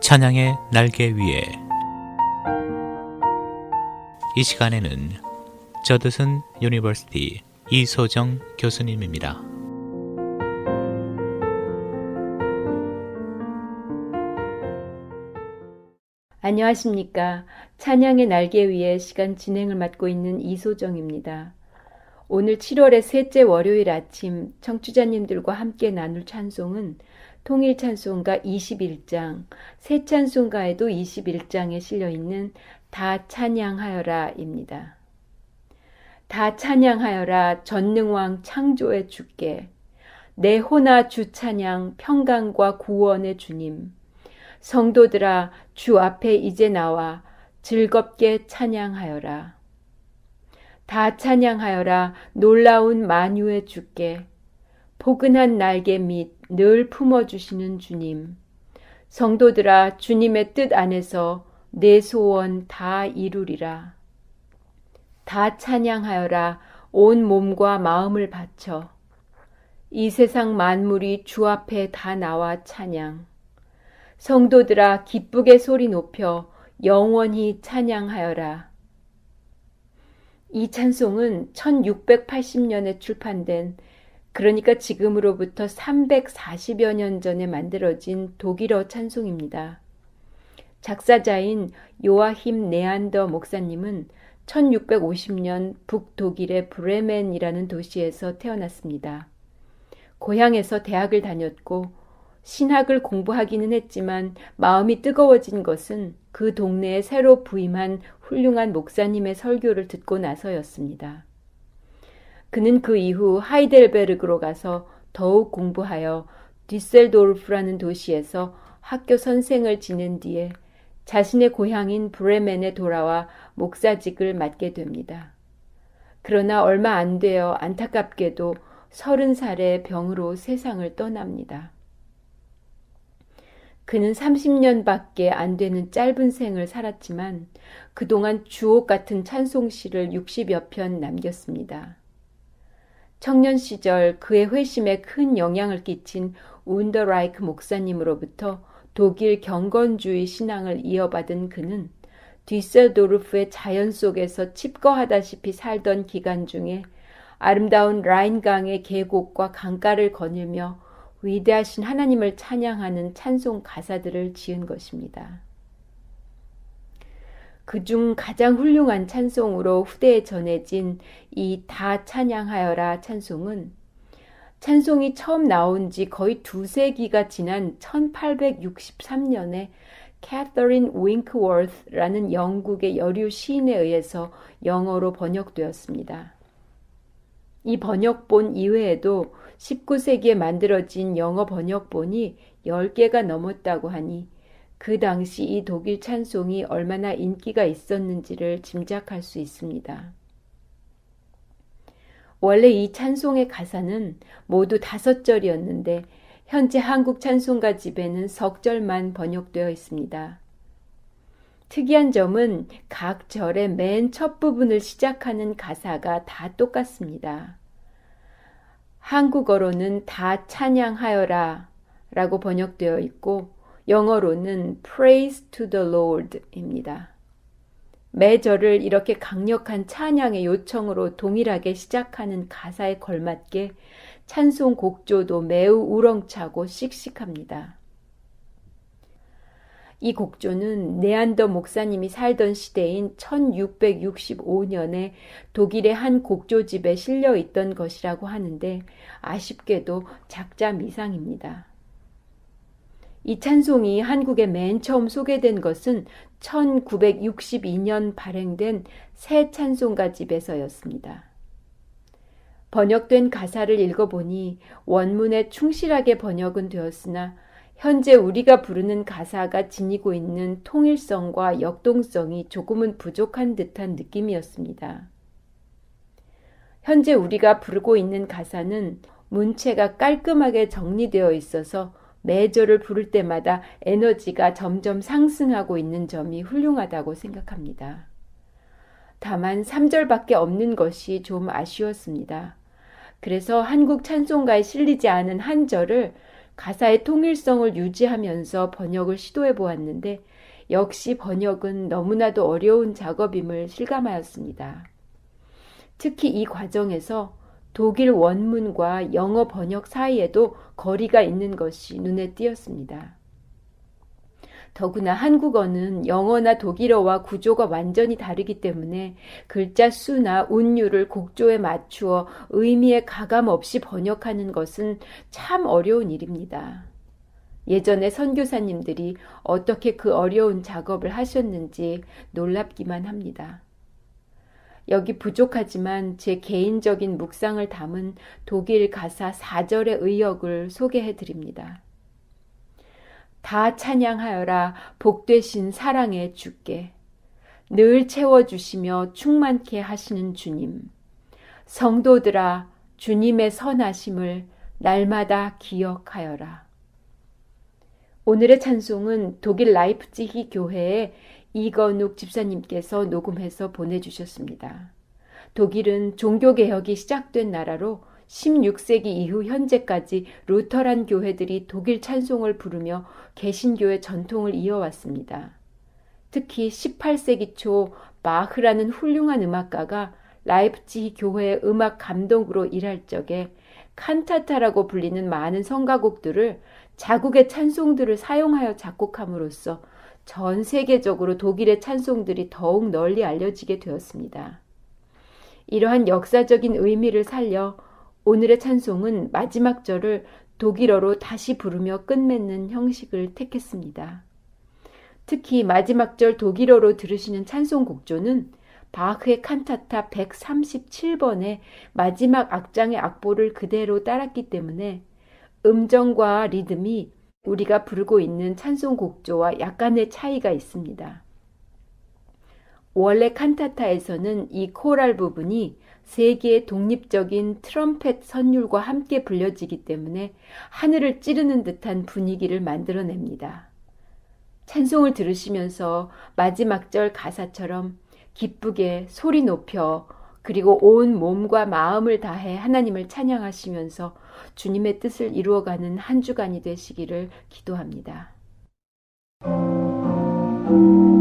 찬양의 날개 위에 이 시간에는 저드슨 유니버시티 이소정 교수님입니다. 안녕하십니까. 찬양의 날개 위에 시간 진행을 맡고 있는 이소정입니다. 오늘 7월의 셋째 월요일 아침 청취자님들과 함께 나눌 찬송은 통일 찬송가 21장, 새 찬송가에도 21장에 실려 있는 다 찬양하여라입니다. 다 찬양하여라 전능왕 창조의 주께 내 호나 주 찬양 평강과 구원의 주님 성도들아 주 앞에 이제 나와 즐겁게 찬양하여라. 다 찬양하여라 놀라운 만유의 주께 포근한 날개 밑늘 품어주시는 주님. 성도들아 주님의 뜻 안에서 내 소원 다 이루리라. 다 찬양하여라 온 몸과 마음을 바쳐. 이 세상 만물이 주 앞에 다 나와 찬양. 성도들아 기쁘게 소리 높여 영원히 찬양하여라. 이 찬송은 1680년에 출판된 그러니까 지금으로부터 340여 년 전에 만들어진 독일어 찬송입니다. 작사자인 요아힘 네안더 목사님은 1650년 북독일의 브레멘이라는 도시에서 태어났습니다. 고향에서 대학을 다녔고 신학을 공부하기는 했지만 마음이 뜨거워진 것은 그 동네에 새로 부임한 훌륭한 목사님의 설교를 듣고 나서였습니다. 그는 그 이후 하이델베르그로 가서 더욱 공부하여 디셀도르프라는 도시에서 학교 선생을 지낸 뒤에 자신의 고향인 브레멘에 돌아와 목사직을 맡게 됩니다. 그러나 얼마 안 되어 안타깝게도 서른 살의 병으로 세상을 떠납니다. 그는 30년밖에 안 되는 짧은 생을 살았지만 그동안 주옥 같은 찬송시를 60여 편 남겼습니다. 청년 시절 그의 회심에 큰 영향을 끼친 운더라이크 목사님으로부터 독일 경건주의 신앙을 이어받은 그는 뒤셀도르프의 자연 속에서 칩거하다시피 살던 기간 중에 아름다운 라인강의 계곡과 강가를 거닐며 위대하신 하나님을 찬양하는 찬송 가사들을 지은 것입니다. 그중 가장 훌륭한 찬송으로 후대에 전해진 이 다 찬양하여라 찬송은 찬송이 처음 나온 지 거의 두 세기가 지난 1863년에 캐서린 윙크워스라는 영국의 여류 시인에 의해서 영어로 번역되었습니다. 이 번역본 이외에도 19세기에 만들어진 영어 번역본이 10개가 넘었다고 하니 그 당시 이 독일 찬송이 얼마나 인기가 있었는지를 짐작할 수 있습니다. 원래 이 찬송의 가사는 모두 다섯 절이었는데 현재 한국 찬송가 집에는 석 절만 번역되어 있습니다. 특이한 점은 각 절의 맨 첫 부분을 시작하는 가사가 다 똑같습니다. 한국어로는 다 찬양하여라 라고 번역되어 있고 영어로는 Praise to the Lord 입니다. 매절을 이렇게 강력한 찬양의 요청으로 동일하게 시작하는 가사에 걸맞게 찬송 곡조도 매우 우렁차고 씩씩합니다. 이 곡조는 네안더 목사님이 살던 시대인 1665년에 독일의 한 곡조집에 실려 있던 것이라고 하는데 아쉽게도 작자 미상입니다. 이 찬송이 한국에 맨 처음 소개된 것은 1962년 발행된 새 찬송가 집에서였습니다. 번역된 가사를 읽어보니 원문에 충실하게 번역은 되었으나 현재 우리가 부르는 가사가 지니고 있는 통일성과 역동성이 조금은 부족한 듯한 느낌이었습니다. 현재 우리가 부르고 있는 가사는 문체가 깔끔하게 정리되어 있어서 매절을 부를 때마다 에너지가 점점 상승하고 있는 점이 훌륭하다고 생각합니다. 다만 3절밖에 없는 것이 좀 아쉬웠습니다. 그래서 한국 찬송가에 실리지 않은 한 절을 가사의 통일성을 유지하면서 번역을 시도해 보았는데 역시 번역은 너무나도 어려운 작업임을 실감하였습니다. 특히 이 과정에서 독일 원문과 영어 번역 사이에도 거리가 있는 것이 눈에 띄었습니다. 더구나 한국어는 영어나 독일어와 구조가 완전히 다르기 때문에 글자 수나 운율을 곡조에 맞추어 의미에 가감 없이 번역하는 것은 참 어려운 일입니다. 예전에 선교사님들이 어떻게 그 어려운 작업을 하셨는지 놀랍기만 합니다. 여기 부족하지만 제 개인적인 묵상을 담은 독일 가사 4절의 의역을 소개해 드립니다. 다 찬양하여라 복되신 사랑의 주께. 늘 채워주시며 충만케 하시는 주님. 성도들아 주님의 선하심을 날마다 기억하여라. 오늘의 찬송은 독일 라이프치히 교회의 이건욱 집사님께서 녹음해서 보내주셨습니다. 독일은 종교개혁이 시작된 나라로 16세기 이후 현재까지 루터란 교회들이 독일 찬송을 부르며 개신교의 전통을 이어왔습니다. 특히 18세기 초 마흐라는 훌륭한 음악가가 라이프치히 교회의 음악 감독으로 일할 적에 칸타타라고 불리는 많은 성가곡들을 자국의 찬송들을 사용하여 작곡함으로써 전 세계적으로 독일의 찬송들이 더욱 널리 알려지게 되었습니다. 이러한 역사적인 의미를 살려 오늘의 찬송은 마지막 절을 독일어로 다시 부르며 끝맺는 형식을 택했습니다. 특히 마지막 절 독일어로 들으시는 찬송 곡조는 바흐의 칸타타 137번의 마지막 악장의 악보를 그대로 따랐기 때문에 음정과 리듬이 우리가 부르고 있는 찬송 곡조와 약간의 차이가 있습니다. 원래 칸타타에서는 이 코랄 부분이 세 개의 독립적인 트럼펫 선율과 함께 불려지기 때문에 하늘을 찌르는 듯한 분위기를 만들어냅니다. 찬송을 들으시면서 마지막 절 가사처럼 기쁘게 소리 높여 그리고 온 몸과 마음을 다해 하나님을 찬양하시면서 주님의 뜻을 이루어가는 한 주간이 되시기를 기도합니다. 다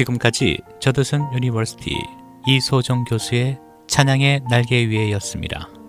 지금까지 저드슨 유니버시티 이소정 교수의 찬양의 날개 위에였습니다.